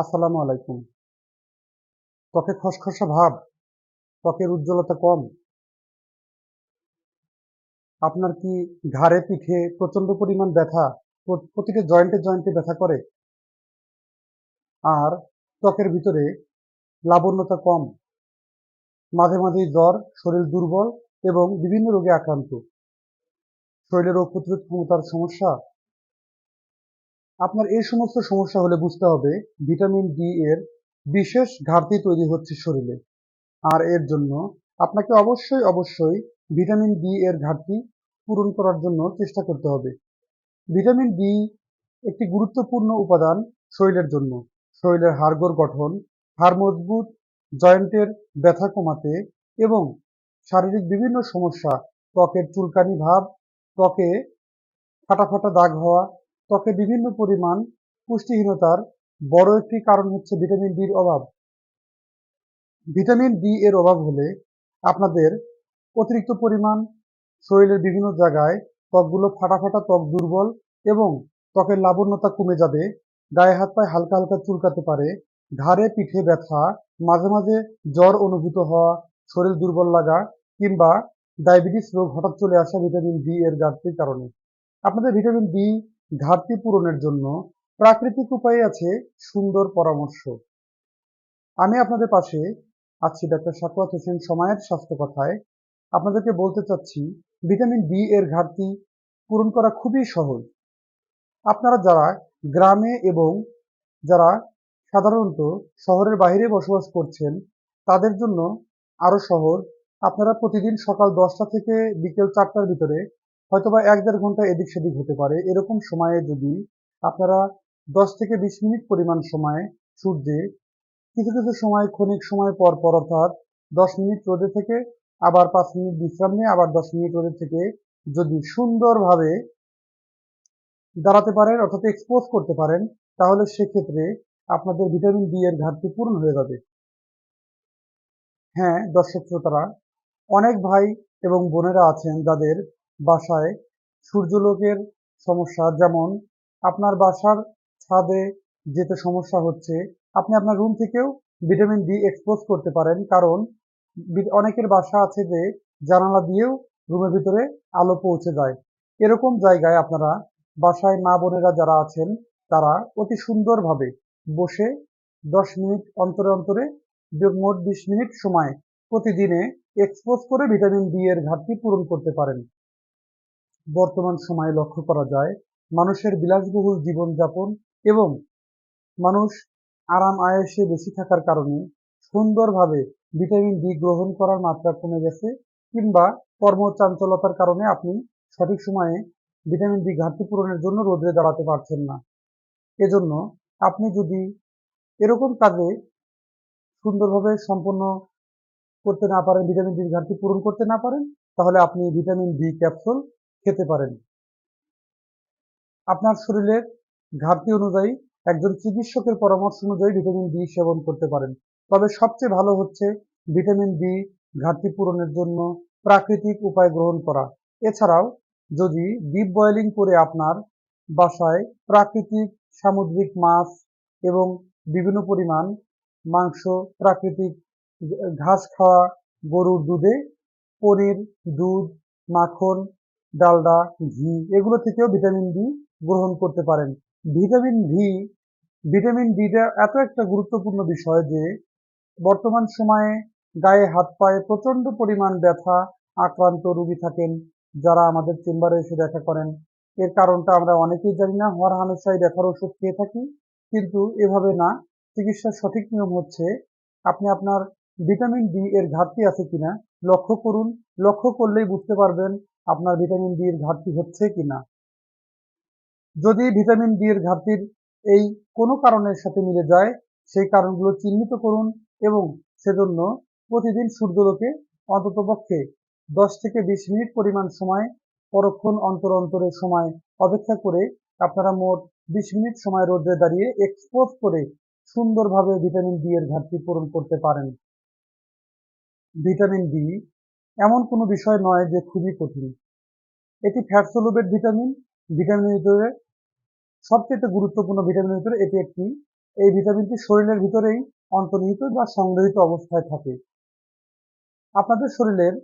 আসসালামু আলাইকুম। ত্বকে খসখসা ভাব, ত্বকের উজ্জ্বলতা কম। আপনার কি ঘাড়ে, পিঠে প্রচণ্ড পরিমাণ ব্যথা প্রতিটা জয়েন্টে জয়েন্টে ব্যথা করে? আর ত্বকের ভিতরে লাবণ্যতা কম। মাঝে মাঝেই জ্বর, শরীর দুর্বল এবং বিভিন্ন রোগে আক্রান্ত। শরীরে রোগ প্রতিরোধ ক্ষমতার সমস্যা আপনার এই সমস্ত সমস্যা হলে বুঝতে হবে ভিটামিন ডি এর বিশেষ ঘাটতি তৈরি হচ্ছে শরীরে। আর এর জন্য আপনাকে অবশ্যই অবশ্যই ভিটামিন ডি এর ঘাটতি পূরণ করার জন্য চেষ্টা করতে হবে। ভিটামিন ডি একটি গুরুত্বপূর্ণ উপাদান শরীরের জন্য। শরীরের হাড়গোড় গঠন, হাড় মজবুত, জয়েন্টের ব্যথা কমাতে এবং শারীরিক বিভিন্ন সমস্যা, ত্বকের চুলকানি ভাব, ত্বকে ফাটা ফাটা দাগ হওয়া ত্বকে বিভিন্ন পরিমাণ পুষ্টিহীনতার বড় একটি কারণ হচ্ছে ভিটামিন ডির অভাব। ভিটামিন ডি এর অভাব হলে আপনাদের অতিরিক্ত পরিমাণ শরীরের বিভিন্ন জায়গায় ত্বকগুলো ফাটা ফাটা, ত্বক দুর্বল এবং ত্বকের লাবণ্যতা কমে যাবে। গায়ে হাত পায়ে হালকা হালকা চুলকাতে পারে। ঘাড়ে পিঠে ব্যথা, মাঝে মাঝে জ্বর অনুভূত হওয়া, শরীর দুর্বল লাগা কিংবা ডায়াবেটিস রোগ হঠাৎ চলে আসা ভিটামিন ডি এর ঘাটতির কারণে। আপনাদের ভিটামিন ডি ঘাটতি পূরণের জন্য প্রাকৃতিক উপায়ে আছে সুন্দর পরামর্শ। আমি আপনাদের পাশে আছি ডাক্তার সাকুয়াত হোসেন সময়ের স্বাস্থ্য কথায়। আপনাদেরকে বলতে চাচ্ছি, ভিটামিন বি এর ঘাটতি পূরণ করা খুবই সহজ। আপনারা যারা গ্রামে এবং যারা সাধারণত শহরের বাইরে বসবাস করছেন, তাদের জন্য আরও সহজ। আপনারা প্রতিদিন সকাল দশটা থেকে বিকেল চারটার ভিতরে হয়তোবা এক দেড় ঘণ্টা এদিক সেদিক হতে পারে। এরকম সময়ে যদি আপনারা দশ থেকে বিশ মিনিট পরিমাণ সময় সূর্যে কিছু কিছু সময়, ক্ষণিক সময় পর পর অর্থাৎ দশ মিনিট রোদে থেকে আবার পাঁচ মিনিট বিশ্রাম নিয়ে আবার দশ মিনিট রোদে থেকে যদি সুন্দরভাবে দাঁড়াতে পারেন, অর্থাৎ এক্সপোজ করতে পারেন, তাহলে সেক্ষেত্রে আপনাদের ভিটামিন ডি এর ঘাটতি পূরণ হয়ে যাবে। হ্যাঁ দর্শক শ্রোতারা, অনেক ভাই এবং বোনেরা আছেন যাদের বাসায় সূর্যলোকের সমস্যা। যেমন, আপনার বাসার ছাদে যেতে সমস্যা হচ্ছে, আপনি আপনার রুম থেকেও ভিটামিন ডি এক্সপোজ করতে পারেন। কারণ অনেকের বাসা আছে যে, জানালা দিয়েও রুমের ভিতরে আলো পৌঁছে যায়। এরকম জায়গায় আপনারা বাসায় মা বোনেরা যারা আছেন, তারা অতি সুন্দরভাবে বসে দশ মিনিট অন্তরে অন্তরে মোট বিশ মিনিট সময় প্রতিদিনে এক্সপোজ করে ভিটামিন ডি এর ঘাটতি পূরণ করতে পারেন। বর্তমান সময়ে লক্ষ্য করা যায়, মানুষের বিলাসবহুল জীবনযাপন এবং মানুষ আরাম আয়েসে বেশি থাকার কারণে সুন্দরভাবে ভিটামিন ডি গ্রহণ করার মাত্রা কমে গেছে কিংবা কর্মচাঞ্চলতার কারণে আপনি সঠিক সময়ে ভিটামিন ডি ঘাটতি পূরণের জন্য রোদে দাঁড়াতে পারছেন না। এজন্য আপনি যদি এরকম কাজে সুন্দরভাবে সম্পন্ন করতে না পারেন, ভিটামিন ডি ঘাটতি পূরণ করতে না পারেন, তাহলে আপনি ভিটামিন ডি ক্যাপসুল খেতে পারেন। আপনার শরীরের ঘাটতি অনুযায়ী একজন চিকিৎসকের পরামর্শ অনুযায়ী ভিটামিন ডি সেবন করতে পারেন। তবে সবচেয়ে ভালো হচ্ছে ভিটামিন ডি ঘাটতি পূরণের জন্য প্রাকৃতিক উপায় গ্রহণ করা। এছাড়াও যদি ডিপ বয়েলিং করে আপনার বাসায় প্রাকৃতিক সামুদ্রিক মাছ এবং বিভিন্ন পরিমাণ মাংস, প্রাকৃতিক ঘাস খাওয়া গরুর দুধে, পনির, দুধ, মাখন ডালডা, ঘি এগুলো থেকেও ভিটামিন ডি গ্রহণ করতে পারেন। ভিটামিন ভি ভিটামিন ডিটা এত একটা গুরুত্বপূর্ণ বিষয় যে বর্তমান সময়ে গায়ে হাত পায়ে প্রচণ্ড পরিমাণ ব্যথা আক্রান্ত রোগী থাকেন যারা আমাদের চেম্বারে এসে দেখা করেন। এর কারণটা আমরা অনেকেই জানি না হর হামেশাই ব্যথার ওষুধ খেয়ে থাকি। কিন্তু এভাবে না, চিকিৎসার সঠিক নিয়ম হচ্ছে আপনি আপনার ভিটামিন ডি এর ঘাটতি আছে কিনা লক্ষ্য করুন। লক্ষ্য করলেই বুঝতে পারবেন আপনার ভিটামিন ডি এর ঘাটতি হচ্ছে কিনা? যদি ভিটামিন ডি এর ঘাটতির এই কোনো কারণের সাথে মিলে যায়, সেই কারণগুলো চিহ্নিত করুন এবং সেজন্য প্রতিদিন সূর্যলোকে অন্ততপক্ষে দশ থেকে বিশ মিনিট পরিমাণ সময়, পরক্ষণ অন্তর অন্তরে সময় অপেক্ষা করে আপনারা মোট বিশ মিনিট সময় রোদ্রে দাঁড়িয়ে এক্সপোজ করে সুন্দরভাবে ভিটামিন ডি এর ঘাটতি পূরণ করতে পারেন। ভিটামিন ডি এমন কোনো বিষয় নয় যে খুবই কঠিন। এটি ফ্যাটসোলুবেট ভিটামিন ভিটামিনের ভিতরে, সবচেয়ে গুরুত্বপূর্ণ ভিটামিনের ভিতরে এটি একটি। এই ভিটামিনটি শরীরের ভিতরেই অন্তর্নিহিত বা সংগৃহীত অবস্থায় থাকে। আপনাদের শরীরের